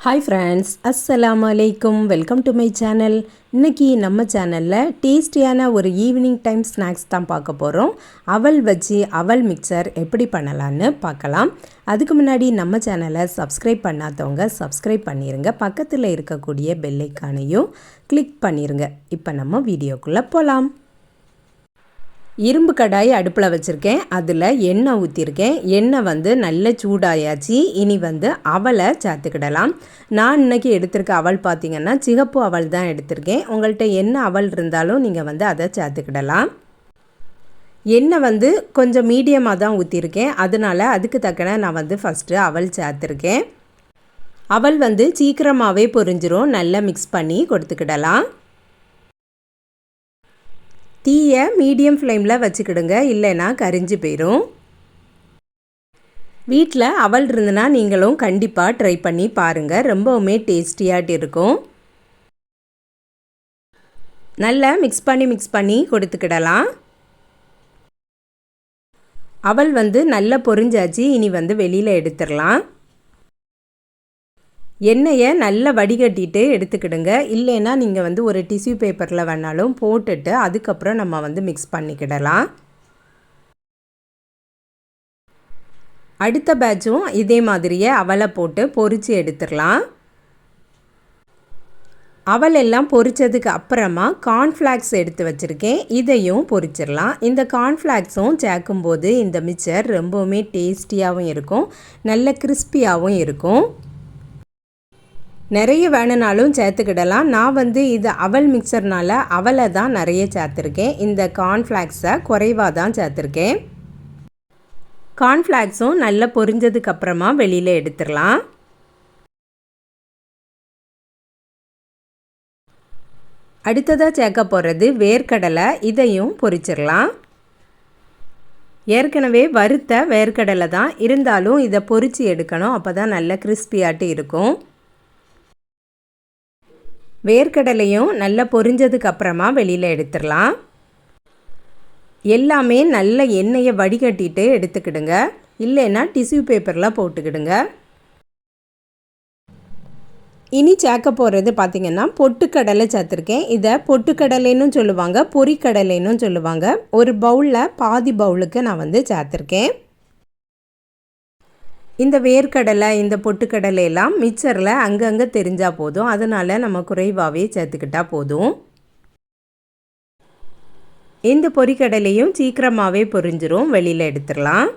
Hi friends அஸ்ஸலாம் அலைக்கும் welcome to my channel இன்றைக்கி நம்ம சேனலில் டேஸ்டியான ஒரு ஈவினிங் டைம் ஸ்நாக்ஸ் தான் பார்க்க போகிறோம் அவல் வச்சு அவல் மிக்சர் எப்படி பண்ணலான்னு பார்க்கலாம். அதுக்கு முன்னாடி நம்ம சேனலை சப்ஸ்கிரைப் பண்ணாதவங்க சப்ஸ்கிரைப் பண்ணிடுங்க பக்கத்தில் இருக்கக்கூடிய பெல்லைக்கானையும் கிளிக் பண்ணிடுங்க இப்போ நம்ம வீடியோக்குள்ளே போகலாம் இரும்பு கடாய் அடுப்பில் வச்சுருக்கேன். அதில் எண்ணெய் ஊற்றிருக்கேன் எண்ணெய் வந்து நல்ல சூடாயாச்சு. இனி வந்து அவலை சேர்த்துக்கிடலாம் நான் இன்றைக்கி எடுத்திருக்க அவல் பார்த்திங்கன்னா சிகப்பு அவல் தான் எடுத்திருக்கேன். உங்கள்கிட்ட என்ன அவல் இருந்தாலும் நீங்கள் வந்து அதை சேர்த்துக்கிடலாம் எண்ணெய் வந்து கொஞ்சம் மீடியமாக தான் ஊற்றிருக்கேன் அதனால் அதுக்கு தக்கன நான் வந்து ஃபஸ்ட்டு அவல் சேர்த்துருக்கேன் அவல் வந்து சீக்கிரமாகவே பொரிஞ்சிரும். நல்லா மிக்ஸ் பண்ணி கொடுத்துக்கிடலாம். தீயை மீடியம் ஃப்ளேமில் வச்சுக்கிடுங்க. இல்லைன்னா கரிஞ்சு போயிடும் வீட்டில் அவல் இருந்துன்னா நீங்களும் கண்டிப்பாக ட்ரை பண்ணி பாருங்கள் ரொம்பவுமே டேஸ்டியாட்டு இருக்கும். நல்லா மிக்ஸ் பண்ணி மிக்ஸ் பண்ணி கொடுத்துக்கிடலாம். அவல் வந்து நல்லா பொரிஞ்சாச்சு. இனி வந்து வெளியில் எடுத்துடலாம். எண்ணெயை நல்லா வடிகட்டிட்டு எடுத்துக்கிடுங்க. இல்லைன்னா நீங்கள் வந்து ஒரு டிஷ்யூ பேப்பரில் வேணாலும் போட்டுட்டு அதுக்கப்புறம் நம்ம வந்து மிக்ஸ் பண்ணிக்கிடலாம். அடுத்த பேட்சும் இதே மாதிரியே அவலை போட்டு பொறிச்சு எடுத்துடலாம். அவல் எல்லாம் பொரித்ததுக்கு அப்புறமா கார்ன்ஃப்ளாக்ஸ் எடுத்து வச்சுருக்கேன். இதையும் பொரிச்சிடலாம். இந்த கார்ன்ஃப்ளாக்ஸும் சேர்க்கும்போது இந்த மிக்சர் ரொம்பவுமே டேஸ்டியாகவும் இருக்கும். நல்ல கிறிஸ்பியாகவும் இருக்கும். நிறைய வேணுனாலும் சேர்த்துக்கிடலாம். நான் வந்து இது அவல் மிக்சர்னால் அவலை தான் நிறைய சேர்த்துருக்கேன். இந்த கார்ன்ஃப்ளாக்ஸை குறைவாக தான் சேர்த்துருக்கேன். கார்ன்ஃப்ளாக்ஸும் நல்லா பொரிஞ்சதுக்கப்புறமா வெளியில் எடுத்துடலாம். அடுத்ததாக சேர்க்க போகிறது வேர்க்கடலை. இதையும் பொரிச்சிடலாம். ஏற்கனவே வறுத்த வேர்க்கடலை தான். இருந்தாலும் இதை பொரித்து எடுக்கணும். அப்போ தான் நல்ல கிறிஸ்பியாட்டு இருக்கும். வேர்க்கடலையும் நல்லா பொரிஞ்சதுக்கு அப்புறமா வெளியில் எடுத்துடலாம். எல்லாமே நல்ல எண்ணெயை வடிகட்டிட்டு எடுத்துக்கிடுங்க. இல்லைன்னா டிஷ்யூ பேப்பரில் போட்டுக்கிடுங்க. இனி சேர்க்க போகிறது பார்த்திங்கன்னா பொட்டுக்கடலை சேர்த்துருக்கேன். இதை பொட்டுக்கடலைன்னு சொல்லுவாங்க பொறிக்கடலைன்னு சொல்லுவாங்க. ஒரு பவுலில் பாதி பவுலுக்கு நான் வந்து சேர்த்துருக்கேன். இந்த வேர்க்கடலை இந்த பொட்டுக்கடலை எல்லாம் மிக்சரில் அங்கங்கே தெரிஞ்சால் போதும். அதனால் நம்ம குறைவாகவே சேர்த்துக்கிட்டால் போதும். இந்த பொறிக்கடலையும் சீக்கிரமாகவே பொரிஞ்சிரும். வெளியில் எடுத்துடலாம்.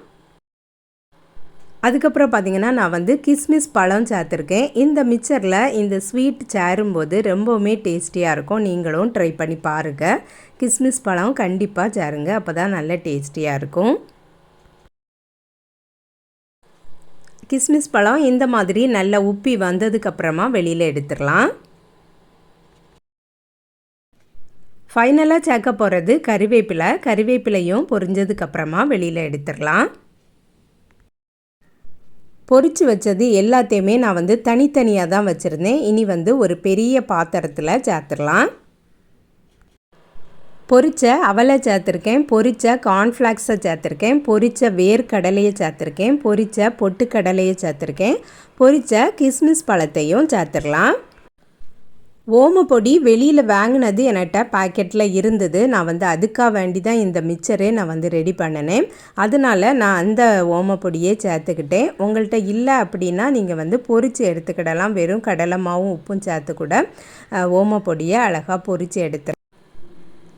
அதுக்கப்புறம் பார்த்திங்கன்னா நான் வந்து கிஸ்மிஸ் பழம் சேர்த்துருக்கேன். இந்த மிக்சரில் இந்த ஸ்வீட் சேரும்போது ரொம்பவுமே டேஸ்டியாக இருக்கும். நீங்களும் ட்ரை பண்ணி பாருங்கள் கிஸ்மிஸ் பழம் கண்டிப்பாக சேருங்க. அப்போ தான் நல்ல டேஸ்டியாக இருக்கும். கிஸ்மிஸ் பழம் இந்த மாதிரி நல்லா உப்பி வந்ததுக்கப்புறமா வெளியில் எடுத்துடலாம். ஃபைனலாக சேர்க்க போகிறது கறிவேப்பிலை. கறிவேப்பிலையும் பொரிஞ்சதுக்கப்புறமா வெளியில் எடுத்துடலாம். பொரித்து வச்சது எல்லாத்தையுமே நான் வந்து தனித்தனியாக தான் வச்சுருந்தேன். இனி வந்து ஒரு பெரிய பாத்திரத்தில் சேர்த்துடலாம். பொரித்த அவலை சேர்த்துருக்கேன் பொரித்த கார்ன்ஃப்ளாக்ஸை சேர்த்துருக்கேன் பொரித்த வேர்க்கடலையை சேர்த்துருக்கேன் பொரித்த பொட்டுக்கடலையை சேர்த்துருக்கேன் பொரித்த கிஸ்மிஸ் பழத்தையும் சேர்த்துடலாம். ஓமப்பொடி வெளியில் வாங்கினது என்கிட்ட பாக்கெட்டில் இருந்தது. நான் வந்து அதுக்காக வேண்டி தான் இந்த மிக்சரே நான் வந்து ரெடி பண்ணினேன். அதனால் நான் அந்த ஓமப்பொடியே சேர்த்துக்கிட்டேன். உங்கள்கிட்ட இல்லை அப்படின்னா நீங்கள் வந்து பொரித்து எடுத்துக்கிடலாம். வெறும் கடலை மாவும் உப்பும் சேர்த்து கூட ஓமப்பொடியை அழகாக பொரித்து எடுத்து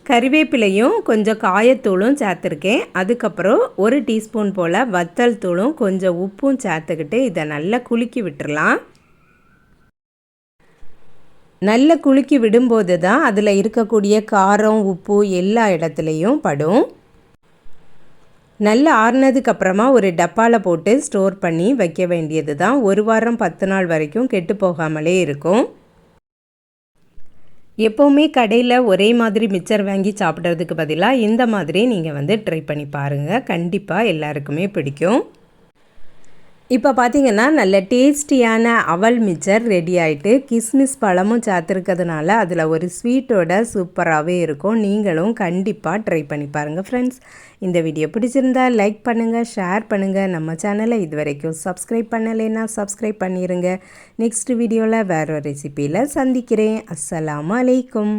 கறிவேப்பிலையும் கொஞ்சம் காயத்தூளும் சேர்த்துருக்கேன். அதுக்கப்புறம் ஒரு டீஸ்பூன் போல் வத்தல் தூளும் கொஞ்சம் உப்பும் சேர்த்துக்கிட்டு இதை நல்லா குலுக்கி விட்டுடலாம் நல்லா குலுக்கி விடும்போது தான் அதில் இருக்கக்கூடிய காரம் உப்பு எல்லா இடத்துலையும் படும். நல்லா ஆறுனதுக்கப்புறமா ஒரு டப்பாவில் போட்டு ஸ்டோர் பண்ணி வைக்க வேண்டியது தான். ஒரு வாரம் பத்து நாள் வரைக்கும் கெட்டு போகாமலே இருக்கும். எப்போவுமே கடையில் ஒரே மாதிரி மிச்சர் வாங்கி சாப்பிட்றதுக்கு பதிலாக இந்த மாதிரி நீங்கள் வந்து ட்ரை பண்ணி பாருங்கள் கண்டிப்பாக எல்லாருக்குமே பிடிக்கும். இப்போ பார்த்தீங்கன்னா நல்ல டேஸ்டியான அவல் மிச்சர் ரெடி ஆகிட்டு கிஸ்மிஸ் பழமும் சாத்திருக்கிறதுனால அதில் ஒரு ஸ்வீட்டோட சூப்பராகவே இருக்கும். நீங்களும் கண்டிப்பாக ட்ரை பண்ணி பாருங்கள் ஃப்ரெண்ட்ஸ் இந்த வீடியோ பிடிச்சிருந்தா லைக் பண்ணுங்கள் ஷேர் பண்ணுங்கள் நம்ம சேனலை இது வரைக்கும் சப்ஸ்கிரைப் பண்ணலைன்னா சப்ஸ்கிரைப் பண்ணிடுங்க நெக்ஸ்ட் வீடியோவில் வேறு ஒரு ரெசிப்பியில் சந்திக்கிறேன். அஸ்ஸலாம் அலைக்கும்.